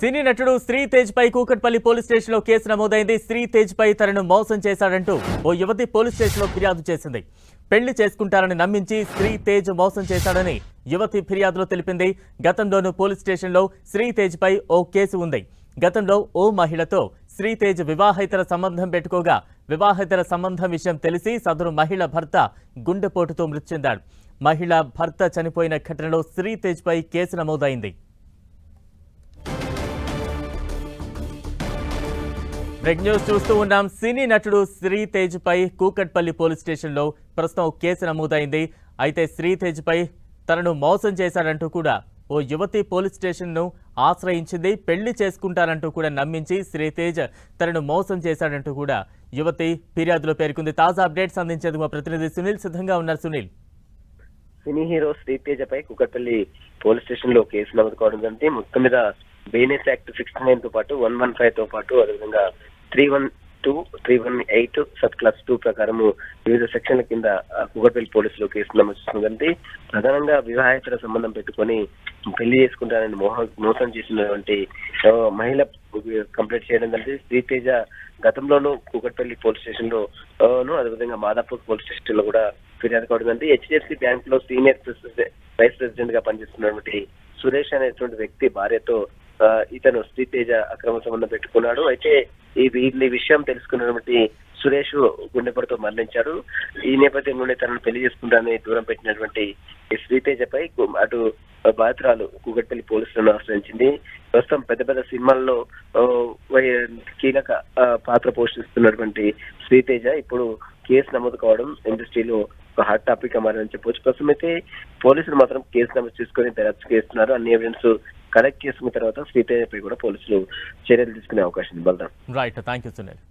సినీ నటుడు శ్రీ తేజ్ పై కూకట్పల్లి పోలీస్ స్టేషన్లో కేసు నమోదైంది. శ్రీతేజ్ పై తనను మోసం చేశాడంటూ ఓ యువతి పోలీస్ స్టేషన్లో ఫిర్యాదు చేసింది. పెళ్ళి చేసుకుంటారని నమ్మించి శ్రీ తేజ్ మోసం చేశాడని యువతి ఫిర్యాదులో తెలిపింది. గతంలోనూ పోలీస్ స్టేషన్లో శ్రీ తేజ్ పై ఓ కేసు ఉంది. గతంలో ఓ మహిళతో శ్రీ తేజ్ వివాహేతర సంబంధం పెట్టుకోగా వివాహేతర సంబంధం విషయం తెలిసి సదరు మహిళ భర్త గుండెపోటుతో మృతి చెందాడు. మహిళ భర్త చనిపోయిన ఘటనలో శ్రీ తేజ్ పై కేసు నమోదైంది. బ్రేక్ న్యూస్ చూస్తూ ఉన్నాం. సినీ నటుడు శ్రీ తేజ్ పై కూకట్పల్లి పోలీస్ స్టేషన్లో ప్రస్తుతం కేసు నమోదైంది. అయితే శ్రీతేజ్ పై తనను మోసం చేశాడంటూ కూడా ఓ యువతి పోలీస్ స్టేషన్ను ఆశ్రయించింది. పెళ్ళి చేసుకుంటారంటూ కూడా నమ్మించి శ్రీ తేజ్ తనను మోసం చేశాడంటూ కూడా యువతి ఫిర్యాదులో పేర్కొంది. తాజా అప్డేట్స్ అందించేందుకు మా ప్రతినిధి సునీల్. సిద్ధంగా ఉన్నారు సునీల్. సినీ హీరో శ్రీతేజపై కుకట్పల్లి పోలీస్ స్టేషన్లో కేసు నమోదు కావడం జరిగింది. మొత్తం మీద బీఎన్ఎస్ యాక్ట్ సిక్స్టీ నైన్తో పాటు వన్ వన్ ఫైవ్తో పాటు అదేవిధంగా three one two three one eight sub class two ప్రకారము వివిధ సెక్షన్ల కింద కూకట్పల్లి పోలీసులు కేసు నమోదు చేసినది ప్రధానంగా వివాహేతర సంబంధం పెట్టుకొని పెళ్ళి చేసుకుంటానని మోహ మోసం చేసినటువంటి మహిళ కంప్లీట్ చేయడం జరిగింది. శ్రీతేజ గతంలోనూ కూకట్పల్లి పోలీస్ స్టేషన్లో అదేవిధంగా మాదాపూర్ పోలీస్ స్టేషన్లో కూడా ఫిర్యాదు కావడం జరిగింది. హెచ్డిఎఫ్సి బ్యాంక్లో సీనియర్ వైస్ ప్రెసిడెంట్గా పనిచేస్తున్నటువంటి సురేష్ అనేటువంటి వ్యక్తి భార్యతో ఇతను శ్రీతేజ అక్రమ సంబంధం పెట్టుకున్నాడు. అయితే ఈ వీళ్ళ విషయం తెలుసుకున్నటువంటి సురేష్ గుండెపడితో మరణించాడు ఈ నేపథ్యంలోనే తనను పెళ్ళి చేసుకుంటానని దూరం పెట్టినటువంటి శ్రీతేజపై అటు బాధితురాలు కూకట్పల్లి పోలీసులను ఆశ్రయించింది. ప్రస్తుతం పెద్ద పెద్ద సినిమాల్లో కీలక పాత్ర పోషిస్తున్నటువంటి శ్రీతేజ ఇప్పుడు కేసు నమోదు కావడం ఇండస్ట్రీలో ఒక హాట్ టాపిక్గా మారని చెప్పొచ్చు. ప్రస్తుతం అయితే పోలీసులు మాత్రం కేసు నమోదు చేసుకుని దర్యాప్తు చేస్తున్నారు. అన్ని ఎవిడెన్స్ కలెక్ట్ చేసుకున్న తర్వాత శ్రీతేజపై కూడా పోలీసులు చర్యలు తీసుకునే అవకాశం ఉంది. Balram. Right thank you Sunil